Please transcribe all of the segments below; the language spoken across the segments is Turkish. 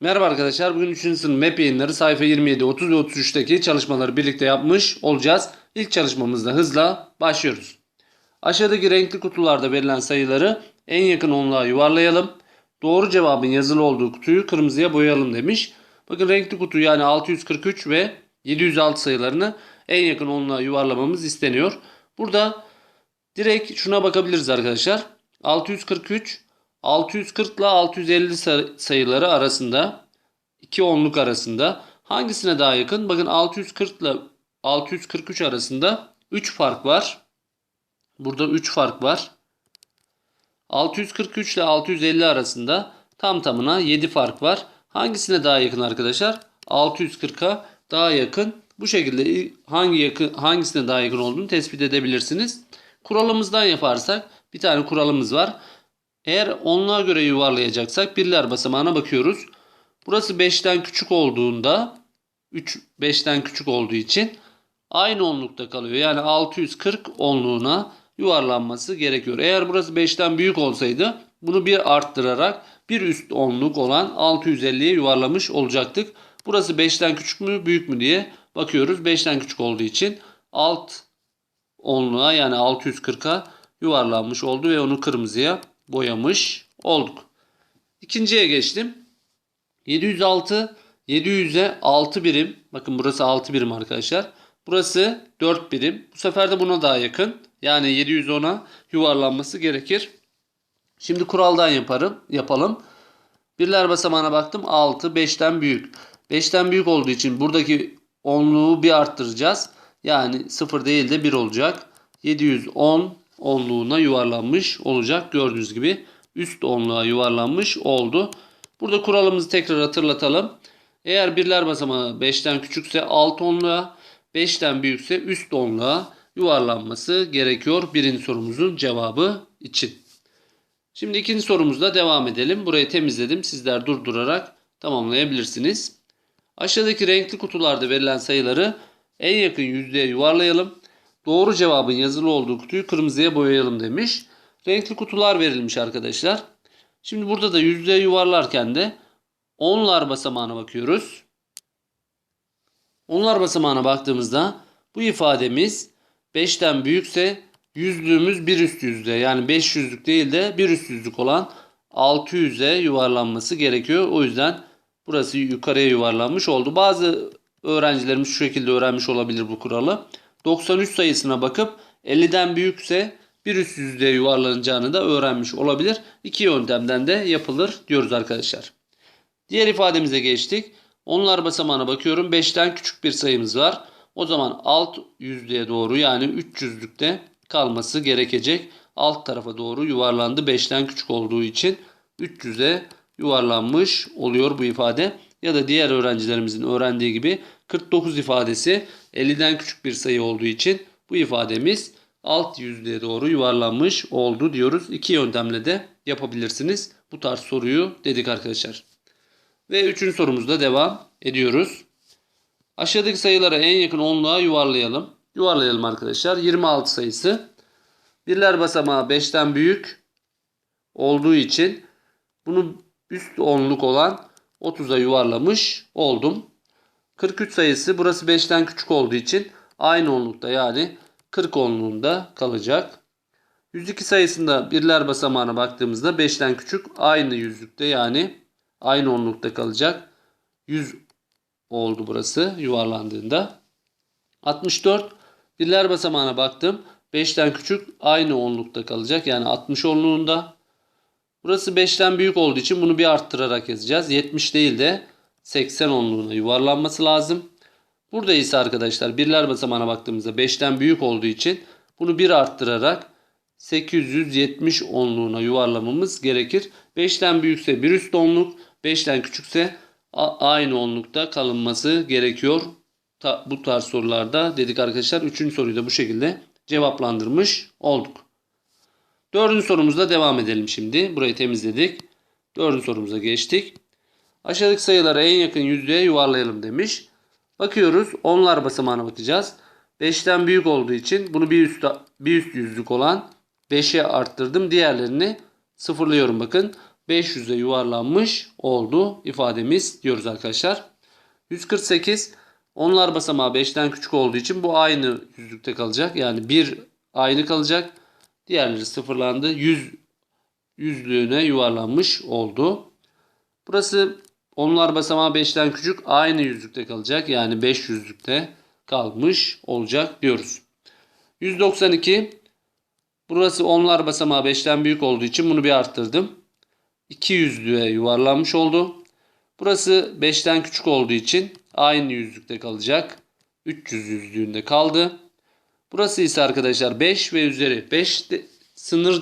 Merhaba arkadaşlar. Bugün 3. sınıf MEP yayınları sayfa 27, 30 ve 33'teki çalışmaları birlikte yapmış olacağız. İlk çalışmamızda hızla başlıyoruz. Aşağıdaki renkli kutularda verilen sayıları en yakın onluğa yuvarlayalım. Doğru cevabın yazılı olduğu kutuyu kırmızıya boyayalım demiş. Bakın renkli kutu yani 643 ve 706 sayılarını en yakın onluğa yuvarlamamız isteniyor. Burada direkt şuna bakabiliriz arkadaşlar. 643 640 ile 650 say- sayıları arasında iki onluk arasında hangisine daha yakın? Bakın 640 ile 643 arasında 3 fark var. Burada 3 fark var. 643 ile 650 arasında tam tamına 7 fark var. Hangisine daha yakın arkadaşlar? 640'a daha yakın. Bu şekilde hangi yakın hangisine daha yakın olduğunu tespit edebilirsiniz. Kuralımızdan yaparsak bir tane kuralımız var. Eğer onluğa göre yuvarlayacaksak birler basamağına bakıyoruz. Burası 5'ten küçük olduğunda 3 5'ten küçük olduğu için aynı onlukta kalıyor. Yani 640 onluğuna yuvarlanması gerekiyor. Eğer burası 5'ten büyük olsaydı bunu bir arttırarak bir üst onluk olan 650'ye yuvarlamış olacaktık. Burası 5'ten küçük mü büyük mü diye bakıyoruz. 5'ten küçük olduğu için alt onluğa yani 640'a yuvarlanmış oldu ve onu kırmızıya boyamış olduk. İkinciye geçtim. 706 700'e 6 birim. Bakın burası 6 birim arkadaşlar. Burası 4 birim. Bu sefer de buna daha yakın. Yani 710'a yuvarlanması gerekir. Şimdi kuraldan yaparım, yapalım. Birler basamağına baktım. 6 5'ten büyük. 5'ten büyük olduğu için buradaki onluğu bir arttıracağız. Yani 0 değil de 1 olacak. 710 onluğuna yuvarlanmış olacak. Gördüğünüz gibi üst onluğa yuvarlanmış oldu. Burada kuralımızı tekrar hatırlatalım. Eğer birler basamağı 5'ten küçükse alt onluğa, 5'ten büyükse üst onluğa yuvarlanması gerekiyor birinci sorumuzun cevabı için. Şimdi ikinci sorumuzla devam edelim. Burayı temizledim. Sizler durdurarak tamamlayabilirsiniz. Aşağıdaki renkli kutularda verilen sayıları en yakın yüzdeye yuvarlayalım. Doğru cevabın yazılı olduğu kutuyu kırmızıya boyayalım demiş. Renkli kutular verilmiş arkadaşlar. Şimdi burada da yüzdeye yuvarlarken de onlar basamağına bakıyoruz. Onlar basamağına baktığımızda bu ifademiz 5'ten büyükse yüzlüğümüz bir üst yüzde yani 500'lük değil de bir üst yüzlük olan 600'e yuvarlanması gerekiyor. O yüzden burası yukarıya yuvarlanmış oldu. Bazı öğrencilerimiz şu şekilde öğrenmiş olabilir bu kuralı. 93 sayısına bakıp 50'den büyükse bir üst yüzdeye yuvarlanacağını da öğrenmiş olabilir. İki yöntemden de yapılır diyoruz arkadaşlar. Diğer ifademize geçtik. Onlar basamağına bakıyorum. 5'ten küçük bir sayımız var. O zaman alt yüzdeye doğru yani 300'lükte kalması gerekecek. Alt tarafa doğru yuvarlandı. 5'ten küçük olduğu için 300'e yuvarlanmış oluyor bu ifade. Ya da diğer öğrencilerimizin öğrendiği gibi 49 ifadesi 50'den küçük bir sayı olduğu için bu ifademiz alt yüzdeye doğru yuvarlanmış oldu diyoruz. İki yöntemle de yapabilirsiniz. Bu tarz soruyu dedik arkadaşlar. Ve üçüncü sorumuzda devam ediyoruz. Aşağıdaki sayılara en yakın onluğa yuvarlayalım. Yuvarlayalım arkadaşlar. 26 sayısı. Birler basamağı 5'ten büyük olduğu için bunu üst onluk olan 30'a yuvarlamış oldum. 43 sayısı burası 5'ten küçük olduğu için aynı onlukta yani 40 onluğunda kalacak. 102 sayısında birler basamağına baktığımızda 5'ten küçük aynı yüzlükte yani aynı onlukta kalacak. 100 oldu burası yuvarlandığında. 64 birler basamağına baktım. 5'ten küçük aynı onlukta kalacak. Yani 60 onluğunda. Burası 5'ten büyük olduğu için bunu bir arttırarak yazacağız. 70 değil de 80 onluğuna yuvarlanması lazım. Burada ise arkadaşlar birler basamağına baktığımızda 5'ten büyük olduğu için bunu bir arttırarak 870 onluğuna yuvarlamamız gerekir. 5'ten büyükse bir üst onluk, 5'ten küçükse aynı onlukta kalınması gerekiyor. Ta, bu tarz sorularda dedik arkadaşlar. Üçüncü soruyu da bu şekilde cevaplandırmış olduk. Dördüncü sorumuzla devam edelim şimdi. Burayı temizledik. Dördüncü sorumuza geçtik. Aşağıdaki sayılara en yakın yüzdeye yuvarlayalım demiş. Bakıyoruz. Onlar basamağına bakacağız. 5'ten büyük olduğu için bunu bir üst, bir üst yüzlük olan 5'e arttırdım. Diğerlerini sıfırlıyorum bakın. 500'e yuvarlanmış oldu ifademiz diyoruz arkadaşlar. 148 onlar basamağı 5'ten küçük olduğu için bu aynı yüzlükte kalacak. Yani 1 aynı kalacak. Diğerleri sıfırlandı. 100 yüzlüğüne yuvarlanmış oldu. Burası onlar basamağı 5'ten küçük aynı yüzlükte kalacak. Yani 5 yüzlükte kalmış olacak diyoruz. 192 burası onlar basamağı 5'ten büyük olduğu için bunu bir arttırdım. 2 yüzlüğe yuvarlanmış oldu. Burası 5'ten küçük olduğu için aynı yüzlükte kalacak. 300 yüzlüğünde kaldı. Burası ise arkadaşlar 5 ve üzeri 5 de,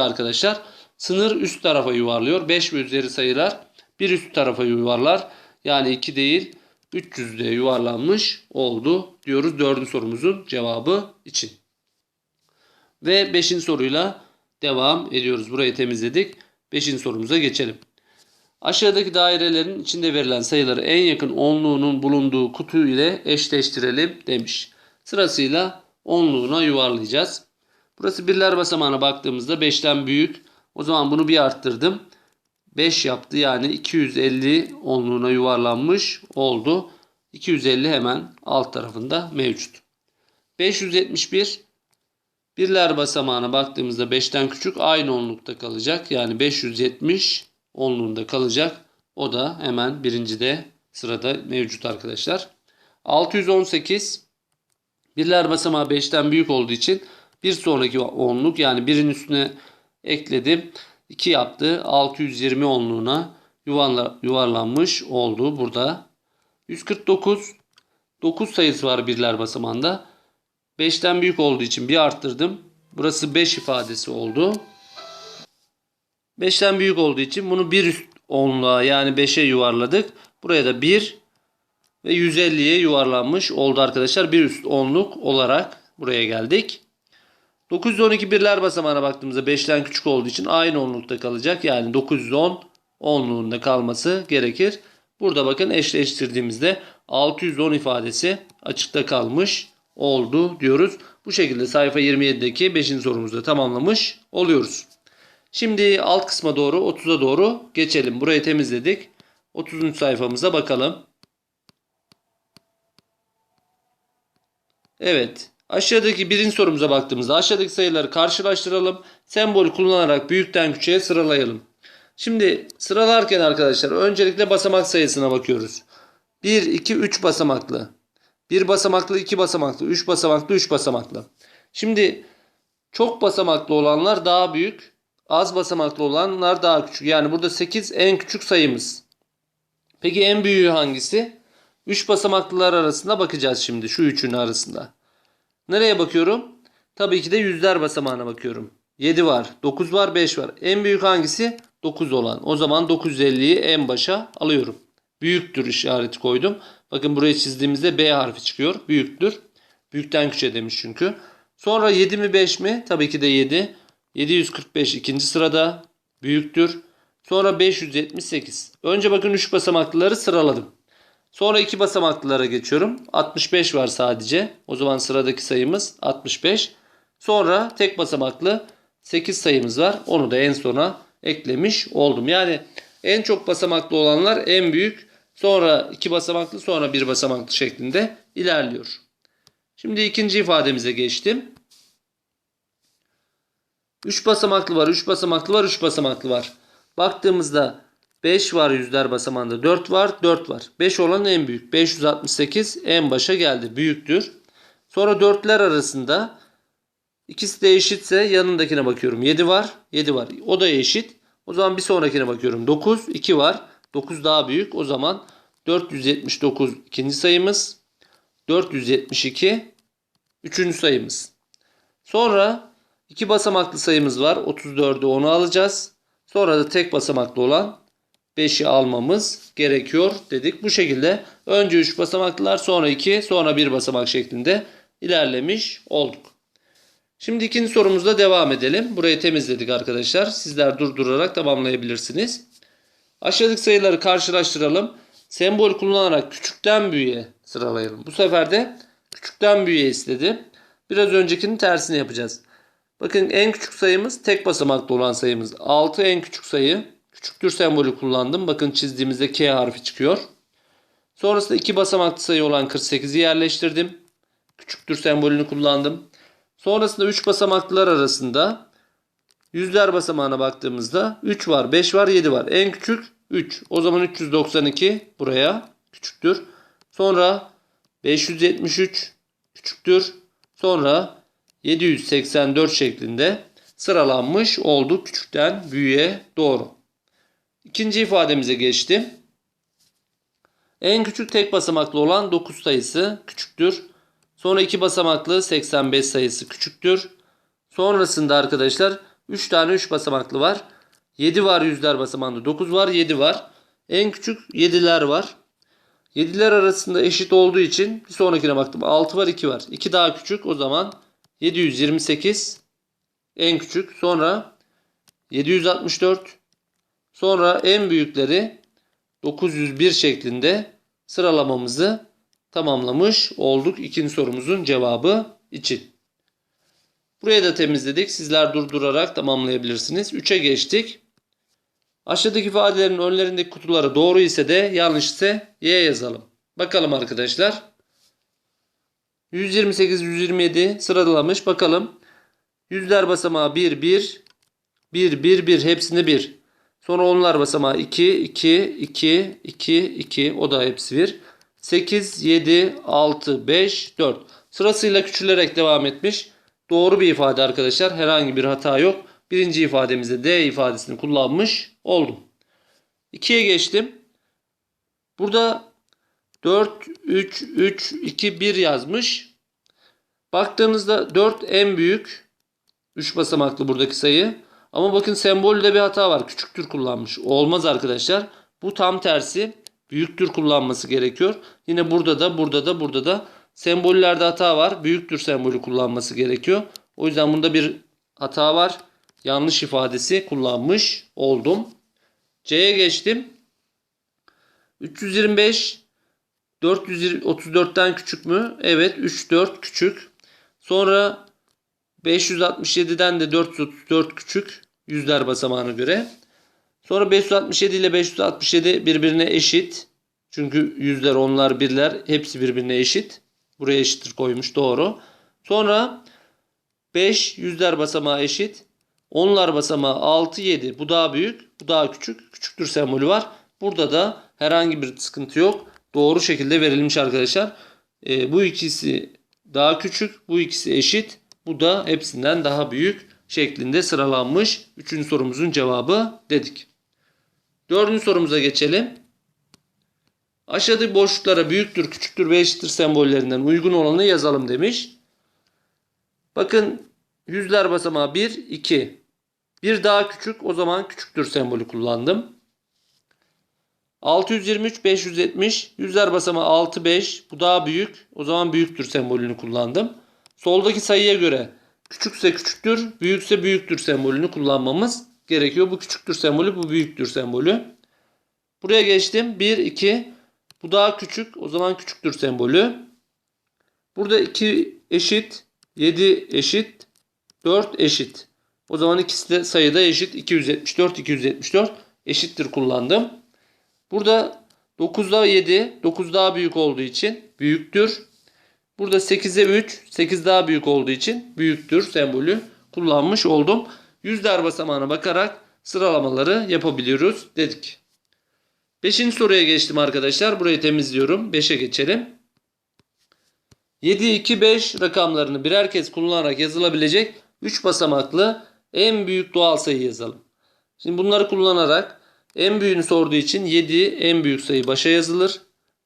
arkadaşlar sınır üst tarafa yuvarlıyor. 5 ve üzeri sayılar bir üst tarafa yuvarlar. Yani 2 değil 300'de yuvarlanmış oldu diyoruz 4. sorumuzun cevabı için. Ve 5. soruyla devam ediyoruz. Burayı temizledik. 5. sorumuza geçelim. Aşağıdaki dairelerin içinde verilen sayıları en yakın onluğunun bulunduğu kutu ile eşleştirelim demiş. Sırasıyla onluğuna yuvarlayacağız. Burası birler basamağına baktığımızda 5'ten büyük. O zaman bunu bir arttırdım. 5 yaptı yani 250 onluğuna yuvarlanmış oldu. 250 hemen alt tarafında mevcut. 571 birler basamağına baktığımızda 5'ten küçük aynı onlukta kalacak. Yani 570 onluğunda kalacak. O da hemen birincide sırada mevcut arkadaşlar. 618 birler basamağı 5'ten büyük olduğu için bir sonraki onluk yani birin üstüne ekledim. 2 yaptı. 620 onluğuna yuvarla, yuvarlanmış oldu burada. 149 9 sayısı var birler basamağında. 5'ten büyük olduğu için bir arttırdım. Burası 5 ifadesi oldu. 5'ten büyük olduğu için bunu bir üst onluğa yani 5'e yuvarladık. Buraya da 1 ve 150'ye yuvarlanmış oldu arkadaşlar. Bir üst onluk olarak buraya geldik. 912 birler basamağına baktığımızda 5'ten küçük olduğu için aynı onlukta kalacak. Yani 910 onluğunda kalması gerekir. Burada bakın eşleştirdiğimizde 610 ifadesi açıkta kalmış oldu diyoruz. Bu şekilde sayfa 27'deki 5. sorumuzu da tamamlamış oluyoruz. Şimdi alt kısma doğru 30'a doğru geçelim. Burayı temizledik. 30. sayfamıza bakalım. Evet. Aşağıdaki birinci sorumuza baktığımızda aşağıdaki sayıları karşılaştıralım. Sembol kullanarak büyükten küçüğe sıralayalım. Şimdi sıralarken arkadaşlar öncelikle basamak sayısına bakıyoruz. 1, 2, 3 basamaklı. 1 basamaklı, 2 basamaklı, 3 basamaklı, 3 basamaklı. Şimdi çok basamaklı olanlar daha büyük. Az basamaklı olanlar daha küçük. Yani burada 8 en küçük sayımız. Peki en büyüğü hangisi? 3 basamaklılar arasında bakacağız şimdi şu üçünün arasında. Nereye bakıyorum? Tabii ki de yüzler basamağına bakıyorum. 7 var, 9 var, 5 var. En büyük hangisi? 9 olan. O zaman 950'yi en başa alıyorum. Büyüktür işareti koydum. Bakın buraya çizdiğimizde B harfi çıkıyor. Büyüktür. Büyükten küçüğe demiş çünkü. Sonra 7 mi 5 mi? Tabii ki de 7. 745 ikinci sırada. Büyüktür. Sonra 578. Önce bakın 3 basamaklıları sıraladım. Sonra 2 basamaklılara geçiyorum. 65 var sadece. O zaman sıradaki sayımız 65. Sonra tek basamaklı 8 sayımız var. Onu da en sona eklemiş oldum. Yani en çok basamaklı olanlar en büyük. Sonra 2 basamaklı sonra 1 basamaklı şeklinde ilerliyor. Şimdi ikinci ifademize geçtim. 3 basamaklı var, 3 basamaklı var, 3 basamaklı var. Baktığımızda 5 var yüzler basamağında 4 var 4 var. 5 olan en büyük. 568 en başa geldi. Büyüktür. Sonra dörtler arasında ikisi de eşitse yanındakine bakıyorum. 7 var 7 var. O da eşit. O zaman bir sonrakine bakıyorum. 9 2 var. 9 daha büyük. O zaman 479 ikinci sayımız. 472 üçüncü sayımız. Sonra iki basamaklı sayımız var. 34'ü 10'u alacağız. Sonra da tek basamaklı olan 5'i almamız gerekiyor dedik. Bu şekilde önce 3 basamaklılar sonra 2 sonra 1 basamak şeklinde ilerlemiş olduk. Şimdi ikinci sorumuzla devam edelim. Burayı temizledik arkadaşlar. Sizler durdurarak tamamlayabilirsiniz. Aşağıdaki sayıları karşılaştıralım. Sembol kullanarak küçükten büyüğe sıralayalım. Bu sefer de küçükten büyüğe istedi. Biraz öncekinin tersini yapacağız. Bakın en küçük sayımız tek basamaklı olan sayımız. 6 en küçük sayı. Küçüktür sembolü kullandım. Bakın çizdiğimizde K harfi çıkıyor. Sonrasında iki basamaklı sayı olan 48'i yerleştirdim. Küçüktür sembolünü kullandım. Sonrasında 3 basamaklılar arasında yüzler basamağına baktığımızda 3 var, 5 var, 7 var. En küçük 3. O zaman 392 buraya küçüktür. Sonra 573 küçüktür. Sonra 784 şeklinde sıralanmış oldu küçükten büyüğe doğru. İkinci ifademize geçtim. En küçük tek basamaklı olan 9 sayısı küçüktür. Sonra iki basamaklı 85 sayısı küçüktür. Sonrasında arkadaşlar 3 tane 3 basamaklı var. 7 var yüzler basamağında 9 var 7 var. En küçük 7'ler var. 7'ler arasında eşit olduğu için bir sonrakine baktım. 6 var 2 var. 2 daha küçük o zaman 728 en küçük. Sonra 764 sonra en büyükleri 901 şeklinde sıralamamızı tamamlamış olduk ikinci sorumuzun cevabı için. Buraya da temizledik. Sizler durdurarak tamamlayabilirsiniz. 3'e geçtik. Aşağıdaki ifadelerin önlerindeki kutuları doğru ise de yanlış ise Y yazalım. Bakalım arkadaşlar. 128, 127 sıralamış. Bakalım. Yüzler basamağı 1, 1, 1, 1, 1 hepsinde 1. Sonra onlar basamağı 2, 2, 2, 2, 2 o da hepsi 1. 8, 7, 6, 5, 4. Sırasıyla küçülerek devam etmiş. Doğru bir ifade arkadaşlar. Herhangi bir hata yok. Birinci ifademizde D ifadesini kullanmış oldum. 2'ye geçtim. Burada 4, 3, 3, 2, 1 yazmış. Baktığınızda 4 en büyük. 3 basamaklı buradaki sayı. Ama bakın sembolde bir hata var. Küçüktür kullanmış. Olmaz arkadaşlar. Bu tam tersi. Büyüktür kullanması gerekiyor. Yine burada da burada da burada da sembollerde hata var. Büyüktür sembolü kullanması gerekiyor. O yüzden bunda bir hata var. Yanlış ifadesi kullanmış oldum. C'ye geçtim. 325 434'ten küçük mü? Evet 3 4 küçük. Sonra 567'den de 434 küçük yüzler basamağına göre. Sonra 567 ile 567 birbirine eşit. Çünkü yüzler, onlar, birler hepsi birbirine eşit. Buraya eşittir koymuş doğru. Sonra 5 yüzler basamağı eşit. Onlar basamağı 6 7. Bu daha büyük, bu daha küçük. Küçüktür sembolü var. Burada da herhangi bir sıkıntı yok. Doğru şekilde verilmiş arkadaşlar. Ee, bu ikisi daha küçük, bu ikisi eşit. Bu da hepsinden daha büyük şeklinde sıralanmış. Üçüncü sorumuzun cevabı dedik. Dördüncü sorumuza geçelim. Aşağıdaki boşluklara büyüktür, küçüktür ve eşittir sembollerinden uygun olanı yazalım demiş. Bakın yüzler basamağı 1, 2. Bir daha küçük o zaman küçüktür sembolü kullandım. 623, 570. Yüzler basamağı 6, 5. Bu daha büyük. O zaman büyüktür sembolünü kullandım. Soldaki sayıya göre küçükse küçüktür, büyükse büyüktür sembolünü kullanmamız gerekiyor. Bu küçüktür sembolü, bu büyüktür sembolü. Buraya geçtim. 1, 2. Bu daha küçük. O zaman küçüktür sembolü. Burada 2 eşit. 7 eşit. 4 eşit. O zaman ikisi de sayıda eşit. 274, 274 eşittir kullandım. Burada 9'da 7. 9 daha büyük olduğu için büyüktür. Burada 8'e 3. 8 daha büyük olduğu için büyüktür sembolü kullanmış oldum. Yüzler basamağına bakarak sıralamaları yapabiliyoruz dedik. Beşinci soruya geçtim arkadaşlar. Burayı temizliyorum. 5'e geçelim. 7, 2, 5 rakamlarını birer kez kullanarak yazılabilecek 3 basamaklı en büyük doğal sayı yazalım. Şimdi bunları kullanarak en büyüğünü sorduğu için 7 en büyük sayı başa yazılır.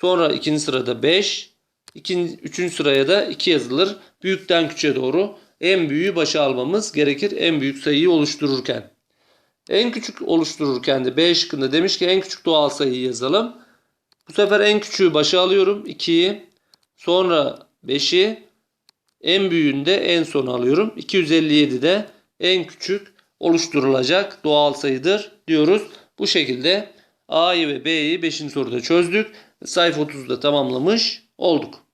Sonra ikinci sırada 5, ikinci, üçüncü sıraya da 2 yazılır. Büyükten küçüğe doğru en büyüğü başa almamız gerekir en büyük sayıyı oluştururken. En küçük oluştururken de B şıkkında demiş ki en küçük doğal sayıyı yazalım. Bu sefer en küçüğü başa alıyorum. 2'yi sonra 5'i en büyüğünde en son alıyorum. 257 de en küçük oluşturulacak doğal sayıdır diyoruz. Bu şekilde A'yı ve B'yi 5. soruda çözdük. Sayfa 30'da tamamlamış olduk.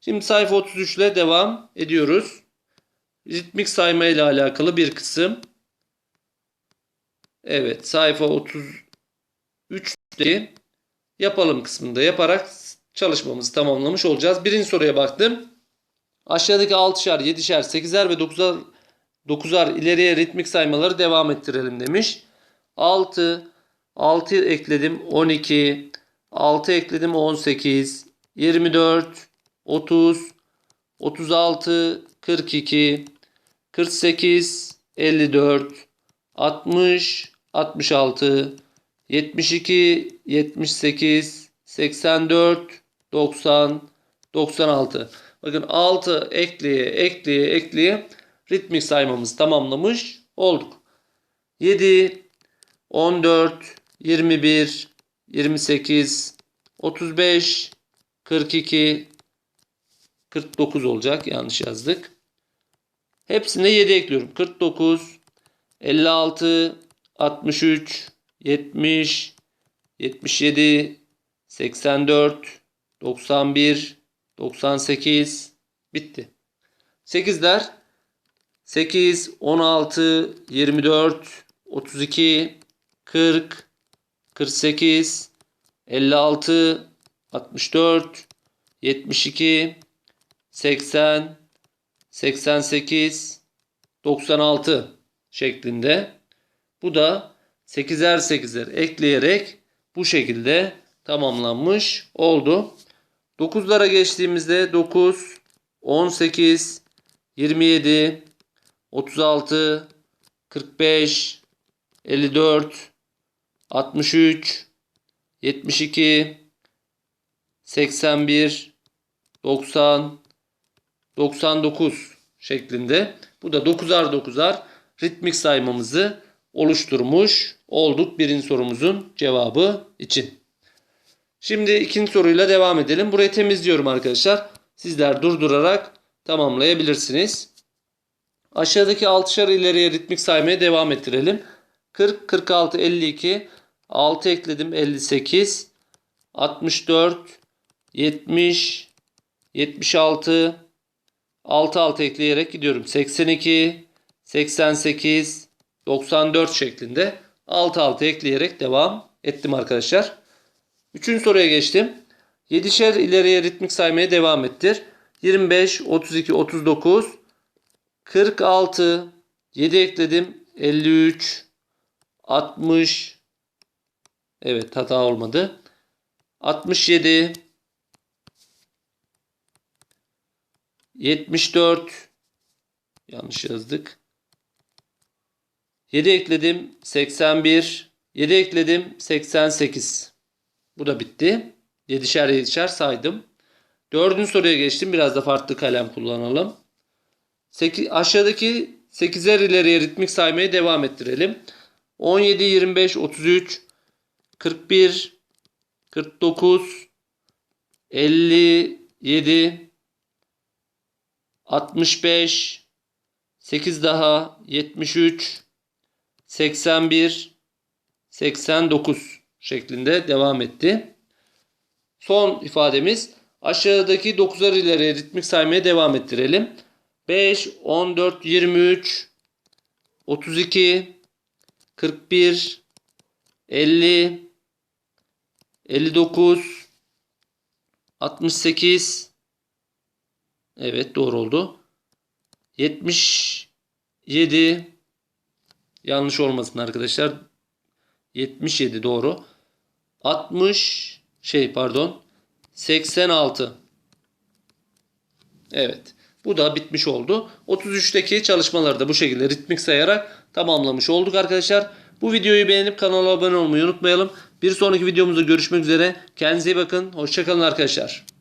Şimdi sayfa 33 ile devam ediyoruz. Ritmik sayma ile alakalı bir kısım. Evet sayfa 33'te yapalım kısmında yaparak çalışmamızı tamamlamış olacağız. Birinci soruya baktım. Aşağıdaki 6'şar, 7'şer, 8'er ve 9'ar 9'ar ileriye ritmik saymaları devam ettirelim demiş. 6 6 ekledim 12 6 ekledim 18 24 30 36 42 48 54 60 66 72 78 84 90 96 Bakın 6 ekleye ekleye ekleye ritmik saymamızı tamamlamış olduk. 7 14 21 28 35 42 49 olacak. Yanlış yazdık. Hepsine 7 ekliyorum. 49 56 63 70 77 84 91 98 bitti. 8'ler 8 16 24 32 40 48 56 64 72 80 88 96 şeklinde. Bu da 8'er 8'er ekleyerek bu şekilde tamamlanmış oldu. 9'lara geçtiğimizde 9, 18, 27, 36, 45, 54, 63, 72, 81, 90, 99 şeklinde. Bu da 9'ar 9'ar ritmik saymamızı oluşturmuş olduk birinci sorumuzun cevabı için. Şimdi ikinci soruyla devam edelim. Burayı temizliyorum arkadaşlar. Sizler durdurarak tamamlayabilirsiniz. Aşağıdaki 6'şar ileriye ritmik saymaya devam ettirelim. 40, 46, 52, 6 ekledim 58, 64, 70, 76, 6 6 ekleyerek gidiyorum. 82, 88, 94 şeklinde 6 6 ekleyerek devam ettim arkadaşlar. Üçüncü soruya geçtim. 7'şer ileriye ritmik saymaya devam ettir. 25, 32, 39, 46, 7 ekledim. 53, 60, evet hata olmadı. 67, 74, yanlış yazdık. 7 ekledim 81, 7 ekledim 88. Bu da bitti. 7'şer 7'şer saydım. Dördüncü soruya geçtim. Biraz da farklı kalem kullanalım. 8, aşağıdaki 8'er ileriye ritmik saymaya devam ettirelim. 17, 25, 33, 41, 49, 57, 65, 8 daha 73, 81, 89 şeklinde devam etti. Son ifademiz aşağıdaki 9'ar ileriye ritmik saymaya devam ettirelim. 5, 14, 23, 32, 41, 50, 59, 68, evet doğru oldu. 77, yanlış olmasın arkadaşlar. 77 doğru. 60 şey pardon 86. Evet. Bu da bitmiş oldu. 33'teki çalışmaları da bu şekilde ritmik sayarak tamamlamış olduk arkadaşlar. Bu videoyu beğenip kanala abone olmayı unutmayalım. Bir sonraki videomuzda görüşmek üzere. Kendinize iyi bakın. Hoşçakalın arkadaşlar.